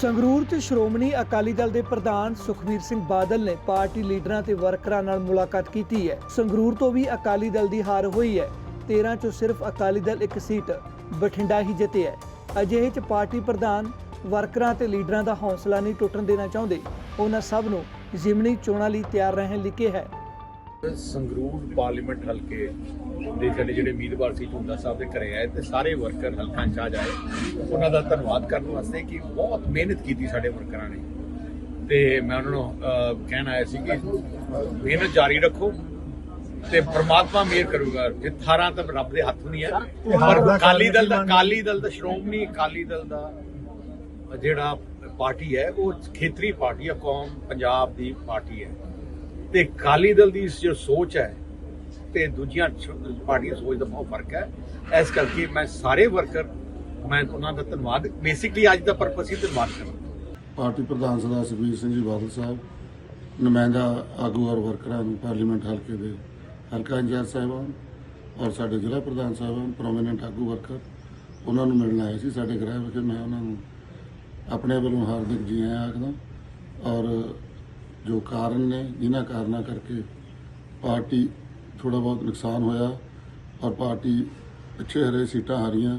ਸੰਗਰੂਰ 'ਚ ਸ਼੍ਰੋਮਣੀ ਅਕਾਲੀ ਦਲ ਦੇ ਪ੍ਰਧਾਨ ਸੁਖਬੀਰ ਸਿੰਘ ਬਾਦਲ ਨੇ ਪਾਰਟੀ ਲੀਡਰਾਂ ਤੇ ਵਰਕਰਾਂ ਨਾਲ ਮੁਲਾਕਾਤ ਕੀਤੀ ਹੈ। ਸੰਗਰੂਰ ਤੋਂ ਵੀ ਅਕਾਲੀ ਦਲ ਦੀ ਹਾਰ ਹੋਈ ਹੈ। 13 ਚੋਂ ਸਿਰਫ ਅਕਾਲੀ ਦਲ ਇੱਕ ਸੀਟ ਬਠਿੰਡਾ ਹੀ ਜਿੱਤਿਆ ਹੈ। ਅਜਿਹੇ 'ਚ ਪਾਰਟੀ ਪ੍ਰਧਾਨ ਵਰਕਰਾਂ ਤੇ ਲੀਡਰਾਂ ਦਾ ਹੌਸਲਾ ਨਹੀਂ ਟੁੱਟਣ ਦੇਣਾ ਚਾਹੁੰਦੇ। ਉਹਨਾਂ ਸਭ ਨੂੰ ਜ਼ਿਮਨੀ ਚੋਣਾਂ ਲਈ ਤਿਆਰ ਰਹਿਣ ਲਈ ਕਿਹਾ ਹੈ। ਸੰਗਰੂਰ ਪਾਰਲੀਮੈਂਟ ਹਲਕੇ ਦੇ ਜਿਹੜੇ ਜਿਹੜੇ ਉਮੀਦਵਾਰ ਸੀ ਝੁੰਦਾ ਸਾਹਿਬ ਦੇ ਘਰੇ ਆਏ ਤੇ ਸਾਰੇ ਵਰਕਰ ਹਲਕਾ ਇੰਚਾਰਜ ਆਏ ਉਹਨਾਂ ਦਾ ਧੰਨਵਾਦ ਕਰਨ ਵਾਸਤੇ ਕਿ ਬਹੁਤ ਮਿਹਨਤ ਕੀਤੀ ਸਾਡੇ ਵਰਕਰਾਂ ਨੇ। ਤੇ ਮੈਂ ਉਹਨਾਂ ਨੂੰ ਕਹਿਣ ਆਇਆ ਸੀ ਕਿ ਮਿਹਨਤ ਜਾਰੀ ਰੱਖੋ ਤੇ ਪ੍ਰਮਾਤਮਾ ਮਿਹਰ ਕਰੂਗਾ। ਜੇ ਥਾਰਾਂ ਤਾਂ ਰੱਬ ਦੇ ਹੱਥ ਨਹੀਂ ਹੈ ਪਰ ਅਕਾਲੀ ਦਲ ਦਾ ਅਕਾਲੀ ਦਲ ਦਾ ਸ਼੍ਰੋਮਣੀ ਅਕਾਲੀ ਦਲ ਦਾ ਜਿਹੜਾ ਪਾਰਟੀ ਹੈ ਉਹ ਖੇਤਰੀ ਪਾਰਟੀ ਹੈ ਕੌਮ ਪੰਜਾਬ ਦੀ ਪਾਰਟੀ ਹੈ। ਤੇ ਅਕਾਲੀ ਦਲ ਦੀ ਜੋ ਸੋਚ ਹੈ ਤੇ ਦੂਜੀਆਂ ਪਾਰਟੀਆਂ ਸੋਚ ਦਾ ਬਹੁਤ ਫ਼ਰਕ ਹੈ। ਇਸ ਕਰਕੇ ਮੈਂ ਸਾਰੇ ਵਰਕਰ, ਮੈਂ ਉਹਨਾਂ ਦਾ ਧੰਨਵਾਦ। ਬੇਸਿਕਲੀ ਅੱਜ ਦਾ ਪਰਪਸ ਹੀ ਧੰਨਵਾਦ ਕਰਨਾ ਪਾਰਟੀ ਪ੍ਰਧਾਨ ਸਰਦਾਰ ਸੁਖਬੀਰ ਸਿੰਘ ਜੀ ਬਾਦਲ ਸਾਹਿਬ, ਨੁਮਾਇੰਦਾ ਆਗੂ ਔਰ ਵਰਕਰਾਂ ਨੂੰ ਪਾਰਲੀਮੈਂਟ ਹਲਕੇ ਦੇ ਹਲਕਾ ਇੰਚਾਰਜ ਸਾਹਿਬਾਨ ਔਰ ਸਾਡੇ ਜ਼ਿਲ੍ਹਾ ਪ੍ਰਧਾਨ ਸਾਹਿਬਾਨ ਪ੍ਰੋਮਿਨੈਂਟ ਆਗੂ ਵਰਕਰ, ਉਹਨਾਂ ਨੂੰ ਮਿਲਣ ਆਏ ਸੀ ਸਾਡੇ ਗ੍ਰਹਿ ਵਿਖੇ। ਮੈਂ ਉਹਨਾਂ ਨੂੰ ਆਪਣੇ ਵੱਲੋਂ ਹਾਰਦਿਕ ਜੀ ਆਇਆਂ ਆਖਦਾ ਔਰ ਜੋ ਕਾਰਨ ਨੇ, ਜਿਨ੍ਹਾਂ ਕਾਰਨਾਂ ਕਰਕੇ ਪਾਰਟੀ ਥੋੜਾ ਬਹੁਤ ਨੁਕਸਾਨ ਹੋਇਆ ਔਰ ਪਾਰਟੀ ਪਿੱਛੇ ਹਰੇ ਸੀਟਾਂ ਹਾਰੀਆਂ,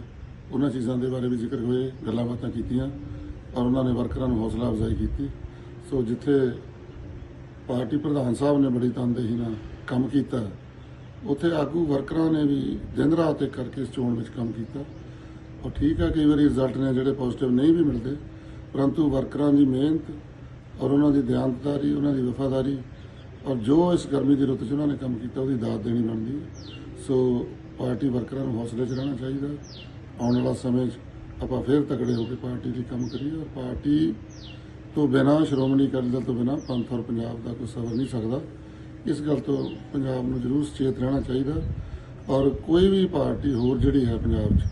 ਉਹਨਾਂ ਚੀਜ਼ਾਂ ਦੇ ਬਾਰੇ ਵੀ ਜ਼ਿਕਰ ਹੋਏ, ਗੱਲਾਂ ਬਾਤਾਂ ਕੀਤੀਆਂ ਔਰ ਉਹਨਾਂ ਨੇ ਵਰਕਰਾਂ ਨੂੰ ਹੌਸਲਾ ਅਫਜ਼ਾਈ ਕੀਤੀ। ਸੋ ਜਿੱਥੇ ਪਾਰਟੀ ਪ੍ਰਧਾਨ ਸਾਹਿਬ ਨੇ ਬੜੀ ਤਨਦੇਹੀ ਨਾਲ ਕੰਮ ਕੀਤਾ, ਉੱਥੇ ਆਗੂ ਵਰਕਰਾਂ ਨੇ ਵੀ ਦਿਨ ਰਾਤ ਇੱਕ ਕਰਕੇ ਇਸ ਚੋਣ ਵਿੱਚ ਕੰਮ ਕੀਤਾ। ਔਰ ਠੀਕ ਆ, ਕਈ ਵਾਰੀ ਰਿਜ਼ਲਟ ਨੇ ਜਿਹੜੇ ਪੋਜ਼ਿਟਿਵ ਨਹੀਂ ਵੀ ਮਿਲਦੇ, ਪਰੰਤੂ ਵਰਕਰਾਂ ਦੀ ਮਿਹਨਤ ਔਰ ਉਹਨਾਂ ਦੀ ਦਿਆਨਤਦਾਰੀ ਉਹਨਾਂ ਦੀ ਵਫਾਦਾਰੀ, ਔਰ ਜੋ ਇਸ ਗਰਮੀ ਦੀ ਰੁੱਤ 'ਚ ਉਹਨਾਂ ਨੇ ਕੰਮ ਕੀਤਾ, ਉਹਦੀ ਦਾਤ ਦੇਣੀ ਬਣਦੀ। ਹੈ ਸੋ ਪਾਰਟੀ ਵਰਕਰਾਂ ਨੂੰ ਹੌਸਲੇ 'ਚ ਰਹਿਣਾ ਚਾਹੀਦਾ। ਆਉਣ ਵਾਲਾ ਸਮੇਂ 'ਚ ਆਪਾਂ ਫੇਰ ਤਕੜੇ ਹੋ ਕੇ ਪਾਰਟੀ ਲਈ ਕੰਮ ਕਰੀਏ, ਔਰ ਪਾਰਟੀ ਤੋਂ ਬਿਨਾਂ, ਸ਼੍ਰੋਮਣੀ ਅਕਾਲੀ ਦਲ ਤੋਂ ਬਿਨਾਂ ਪੰਥ ਔਰ ਪੰਜਾਬ ਦਾ ਕੋਈ ਸਬਰ ਨਹੀਂ ਸਕਦਾ। ਇਸ ਗੱਲ ਤੋਂ ਪੰਜਾਬ ਨੂੰ ਜ਼ਰੂਰ ਸੁਚੇਤ ਰਹਿਣਾ ਚਾਹੀਦਾ। ਔਰ ਕੋਈ ਵੀ ਪਾਰਟੀ ਹੋਰ ਜਿਹੜੀ ਹੈ ਪੰਜਾਬ 'ਚ,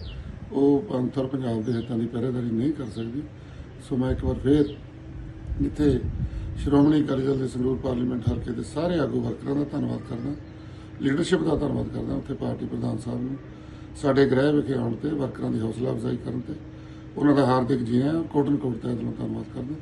ਉਹ ਪੰਥ ਔਰ ਪੰਜਾਬ ਦੇ ਹਿੱਤਾਂ ਦੀ ਪਹਿਰੇਦਾਰੀ ਨਹੀਂ ਕਰ ਸਕਦੀ। ਸੋ ਮੈਂ ਇੱਕ ਵਾਰ ਫੇਰ ਜਿੱਥੇ ਸ਼੍ਰੋਮਣੀ ਅਕਾਲੀ ਦਲ ਦੇ ਸੰਗਰੂਰ ਪਾਰਲੀਮੈਂਟ ਹਲਕੇ ਦੇ ਸਾਰੇ ਆਗੂ ਵਰਕਰਾਂ ਦਾ ਧੰਨਵਾਦ ਕਰਦਾ, ਲੀਡਰਸ਼ਿਪ ਦਾ ਧੰਨਵਾਦ ਕਰਦਾ, ਉੱਥੇ ਪਾਰਟੀ ਪ੍ਰਧਾਨ ਸਾਹਿਬ ਨੂੰ, ਸਾਡੇ ਗ੍ਰਹਿ ਵਿਖੇ ਆਉਣ ਤੇ ਵਰਕਰਾਂ ਦੀ ਹੌਸਲਾ ਅਫਜ਼ਾਈ ਕਰਨ ਤੇ। ਉਹਨਾਂ ਦਾ ਹਾਰਦਿਕ ਜੀ ਆਇਆਂ ਕੋਟਨ ਕੋਟ ਤਹਿ ਧੰਨਵਾਦ ਕਰਦਾ।